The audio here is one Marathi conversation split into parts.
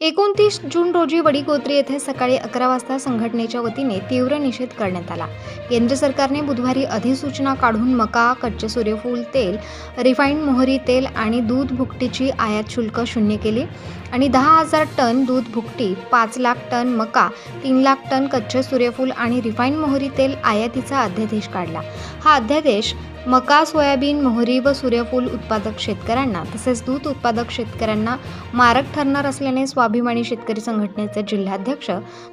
एकोणतीस जून रोजी वडीगोत्री येथे सकाळी अकरा वाजता संघटनेच्या वतीने तीव्र निषेध करण्यात आला. केंद्र सरकारने बुधवारी अधिसूचना काढून मका कच्चे सूर्यफूल तेल रिफाईंड मोहरी तेल आणि दूध भुकटीची आयात शुल्क शून्य केले आणि दहा हजार टन दूध भुकटी पाच लाख टन मका तीन लाख टन कच्चे सूर्यफूल आणि रिफाईंड मोहरी तेल आयातीचा अध्यादेश काढला. हा अध्यादेश मका सोयाबीन मोहरी व सूर्यफूल उत्पादक शेतकऱ्यांना तसेच दूध उत्पादक शेतकऱ्यांना मारक ठरणार असल्याने स्वाभिमानी शेतकरी संघटनेचे जिल्हाध्यक्ष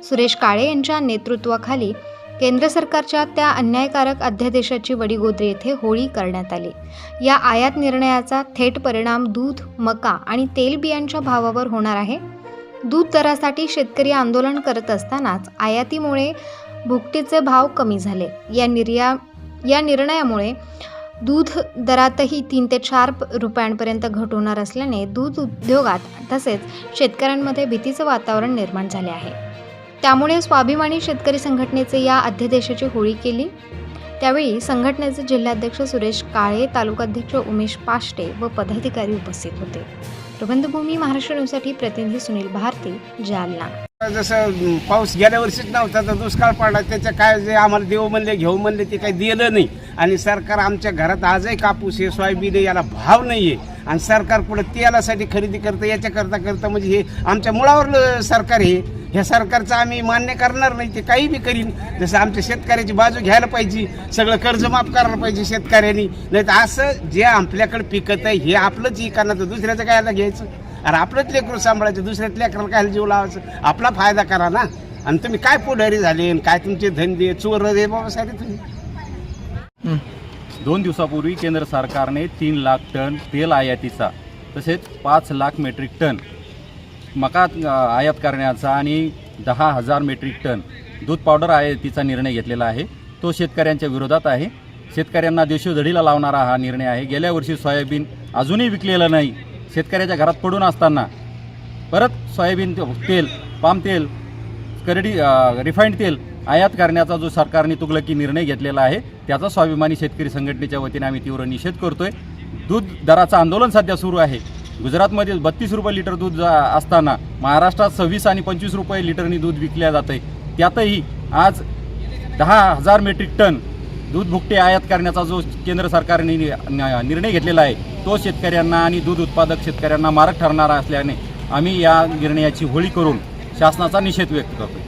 सुरेश काळे यांच्या नेतृत्वाखाली केंद्र सरकारच्या त्या अन्यायकारक अध्यादेशाची वडीगोद्री येथे होळी करण्यात आली. या आयात निर्णयाचा थेट परिणाम दूध मका आणि तेलबियांच्या भावावर होणार आहे. दूध दरासाठी शेतकरी आंदोलन करत असतानाच आयातीमुळे भुकटीचे भाव कमी झाले. या निर्या या निर्णयामुळे दूध दरातही तीन ते चार रुपयांपर्यंत घट होणार असल्याने दूध उद्योगात तसेच शेतकऱ्यांमध्ये भीतीचं वातावरण निर्माण झाले आहे. त्यामुळे स्वाभिमानी शेतकरी संघटनेचे या अध्यादेशाची होळी केली. त्यावेळी संघटनेचे जिल्हाध्यक्ष सुरेश काळे तालुकाध्यक्ष उमेश पाष्टे व पदाधिकारी उपस्थित होते. प्रबंधभूमी महाराष्ट्र न्यूजसाठी प्रतिनिधी सुनील भारती जालना. जसं पाऊस गेल्या वर्षीच नव्हता तर दुष्काळ पडला. त्याच्या काय जे आम्हाला देव म्हणले घेऊ म्हणले ते काही दिलं नाही. आणि सरकार आमच्या घरात आजही कापूस आहे सोयाबीन आहे याला भाव नाही आहे आणि सरकार पुढे तेलासाठी खरेदी करतं याच्याकरता करता म्हणजे हे आमच्या मुळावर सरकार हे ह्या सरकारचं आम्ही मान्य करणार नाही ते काही बी करीन. जसं आमच्या शेतकऱ्याची बाजू घ्यायला पाहिजे सगळं कर्ज माफ करायला पाहिजे शेतकऱ्यांनी. नाही तर असं जे आपल्याकडे पिकत आहे हे आपलंच इकाना तर दुसऱ्याचं काय घ्यायचं? अरे आपलंच लेकरू सांभाळायचं दुसऱ्याच लेकराला काय जीव लावायचं? आपला फायदा करा ना. आणि तुम्ही काय पुढारी झाले आणि काय तुमचे धंदे चोर रे बाबा सारे तुम्ही? दोन दिवसापूर्वी केंद्र सरकारने तीन लाख टन तेल आयातीचा तसेच पाच लाख मेट्रिक टन मका अ, आयात करण्याचा आणि दहा हजार मेट्रिक टन दूध पावडर आयातीचा निर्णय घेतलेला आहे. तो शेतकऱ्यांच्या विरोधात आहे. शेतकऱ्यांना देशोधडीला लावणारा हा निर्णय आहे. गेल्या वर्षी सोयाबीन अजूनही विकलेलं नाही. शेतकऱ्याच्या घरात पडून असताना परत सोयाबीन तेल पाम तेल करडी रिफाईंड तेल आयात करण्याचा जो सरकारने तुगलकी निर्णय घेतलेला आहे त्याचा स्वाभिमानी शेतकरी संघटनेच्या वतीने आम्ही तीव्र निषेध करतोय. दूध दराचं आंदोलन सध्या सुरू आहे. गुजरातमध्ये बत्तीस रुपये लिटर दूध जा- असताना महाराष्ट्रात सव्वीस आणि पंचवीस रुपये लिटरनी दूध विकल्या जात आहे त्यातही आज दहा हजार मेट्रिक टन दूध भुकटे आयात करण्याचा जो केंद्र सरकारने नि- निर्णय घेतलेला आहे तो शेतकऱ्यांना आणि दूध उत्पादक शेतकऱ्यांना मारक ठरणारा असल्याने आम्ही या निर्णयाची होळी करून शासनाचा निषेध व्यक्त करतो